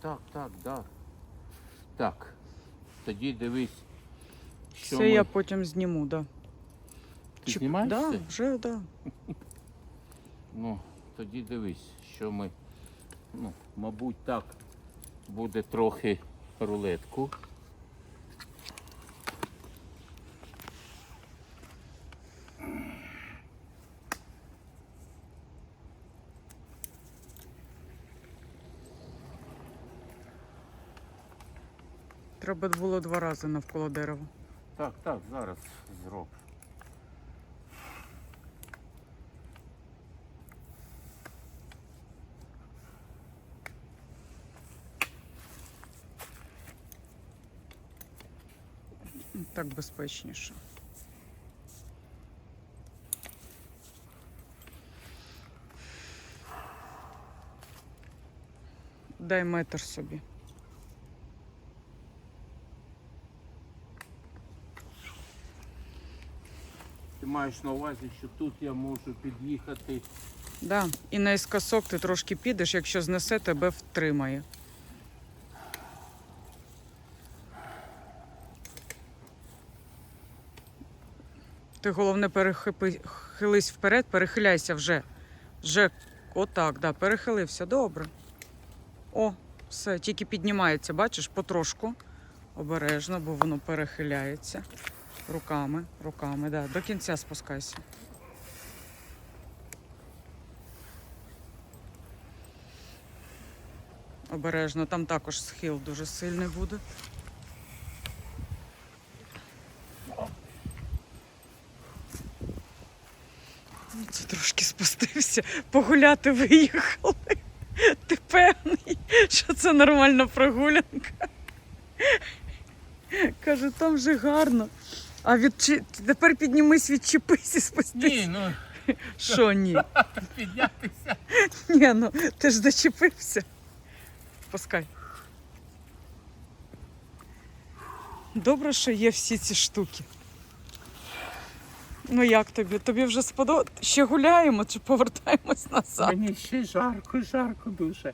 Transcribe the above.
так, так, так. Так. Тоді дивись. Що Все ми... я потім зніму, да. Ти Чи- знімаєш Да, це? вже, да. Ну, тоді дивись, що ми. Ну, мабуть, так буде трохи рулетку. Треба було два рази навколо дерева. Так, так, зараз зроблю. Так безпечніше. Дай метр собі. Маєш на увазі, що тут я можу під'їхати. Да. І наискосок ти трошки підеш, якщо знесе, тебе втримає. Ти головне перехились вперед, перехиляйся вже. Вже отак, да, перехилився. Добре. О, все, тільки піднімається, бачиш, потрошку. Обережно, бо воно перехиляється. Руками, руками, да. До кінця спускайся. Обережно, там також схил дуже сильний буде. Ну, Це трошки спустився, погуляти виїхали. Ти певний, що це нормальна прогулянка. Каже, там же гарно. А відчи... тепер піднімись, відчепись і спустись. Ні, ну Що ні? піднятися. Ні, ну ти ж зачепився. Пускай. Добре, що є всі ці штуки. Ну як тобі? Тобі вже сподобалось? Ще гуляємо чи повертаємось назад? Мені ще жарко, жарко дуже.